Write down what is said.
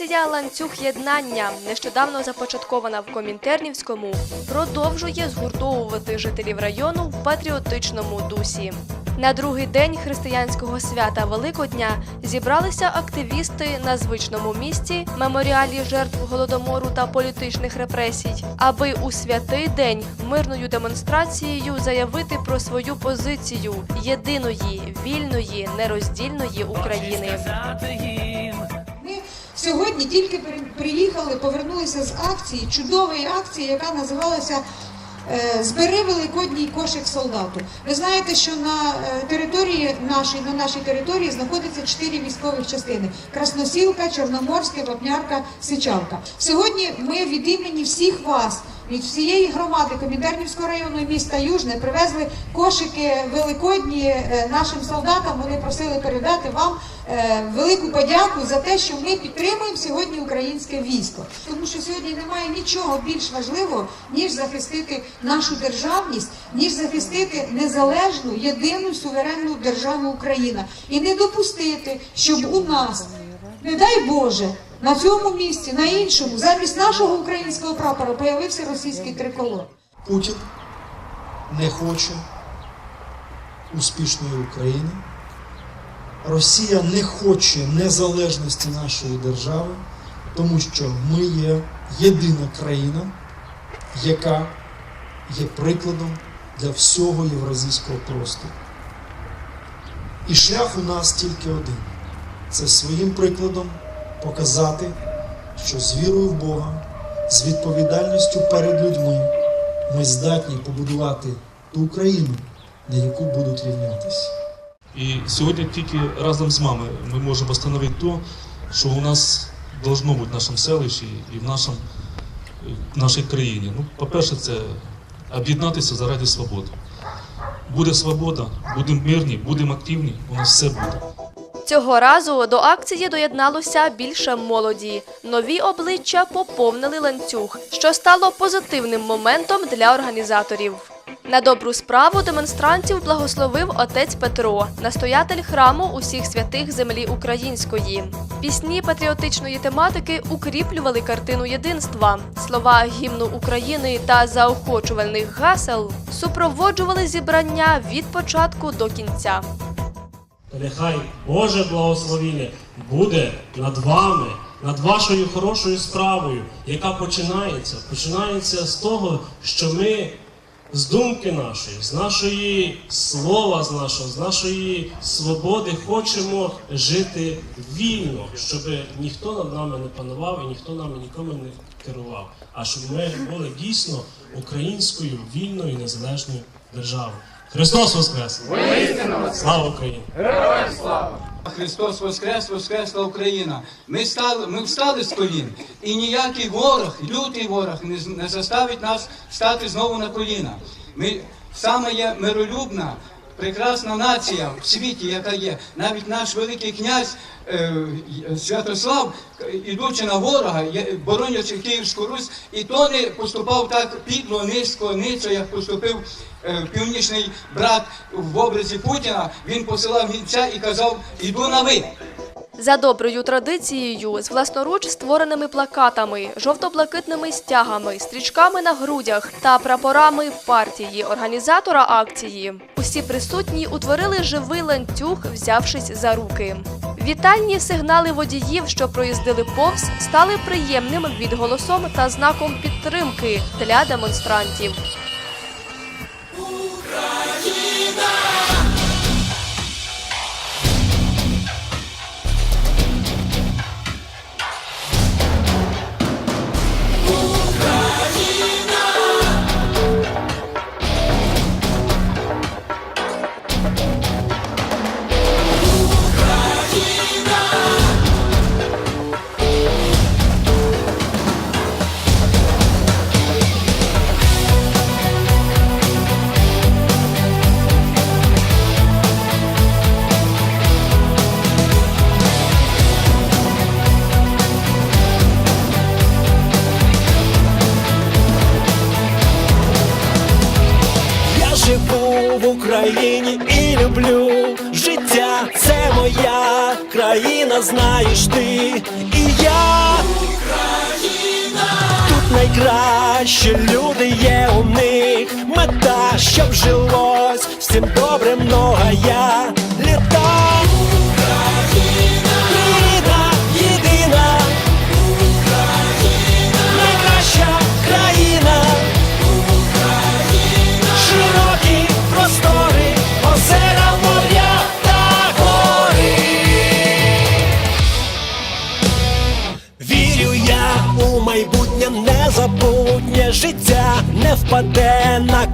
Акція ланцюг єднання, нещодавно започаткована в Комінтернівському, продовжує згуртовувати жителів району в патріотичному дусі. На другий день християнського свята Великодня зібралися активісти на звичному місці меморіалі жертв голодомору та політичних репресій, аби у святий день мирною демонстрацією заявити про свою позицію єдиної, вільної, нероздільної України. Сьогодні тільки при- приїхали, повернулися з акції, чудової акції, яка називалася е, Збери великодній кошик солдату. Ви знаєте, що на е, території нашій, на нашій території знаходиться чотири військових частини: Красносілка, Чорноморська, Вапнярка, Сичавка. Сьогодні ми від імені всіх вас. Від всієї громади Комінтернівського району міста Южне привезли кошики великодні е, нашим солдатам. Вони просили передати вам е, велику подяку за те, що ми підтримуємо сьогодні українське військо. Тому що сьогодні немає нічого більш важливого, ніж захистити нашу державність, ніж захистити незалежну, єдину суверенну державу Україна і не допустити, щоб у нас, не дай Боже, на цьому місці, на іншому, замість нашого українського прапора появився російський триколор. Путін не хоче успішної України. Росія не хоче незалежності нашої держави, тому що ми є єдина країна, яка є прикладом для всього євразійського простору. І шлях у нас тільки один це своїм прикладом показати, що з вірою в Бога, з відповідальністю перед людьми ми здатні побудувати ту Україну, на яку будуть рівнятися. І сьогодні тільки разом з вами ми можемо встановити те, що у нас должно бути в нашому селищі і в нашому, в нашій країні. Ну, по-перше, це об'єднатися заради свободи. Буде свобода, будемо мирні, будемо активні, у нас все буде. Цього разу до акції доєдналося більше молоді. Нові обличчя поповнили ланцюг, що стало позитивним моментом для організаторів. На добру справу демонстрантів благословив отець Петро, настоятель храму усіх святих землі української. Пісні патріотичної тематики укріплювали картину єдинства. Слова гімну України та заохочувальних гасел супроводжували зібрання від початку до кінця. Нехай Боже благословіння буде над вами, над вашою хорошою справою, яка починається. Починається з того, що ми з думки нашої, з нашої слова, з нашого, з нашої свободи хочемо жити вільно, щоб ніхто над нами не панував і ніхто нами нікому не керував. А щоб ми були дійсно українською вільною незалежною державою. Христос Воскрес! Слава Україні! Христос Воскрес, Воскресла Україна. Ми стали, ми встали з колін, і ніякий ворог, лютий ворог не, не заставить нас стати знову на коліна. Ми саме є миролюбна, прекрасна нація в світі, яка є. Навіть наш великий князь е, Святослав, е, ідучи на ворога, боронячи Київську Русь, і то не поступав так підло, низько, ницо, як поступив е, північний брат в образі Путіна. Він посилав гінця і казав: іду на ви. За доброю традицією, з власноруч створеними плакатами, жовто-блакитними стягами, стрічками на грудях та прапорами партії організатора акції, усі присутні утворили живий ланцюг, взявшись за руки. Вітальні сигнали водіїв, що проїздили повз, стали приємним відголосом та знаком підтримки для демонстрантів. Моя країна, знаєш ти і я. Україна, Тут найкращі люди є у них. Мета, щоб жилось всім добре много літа. Життя не впаде на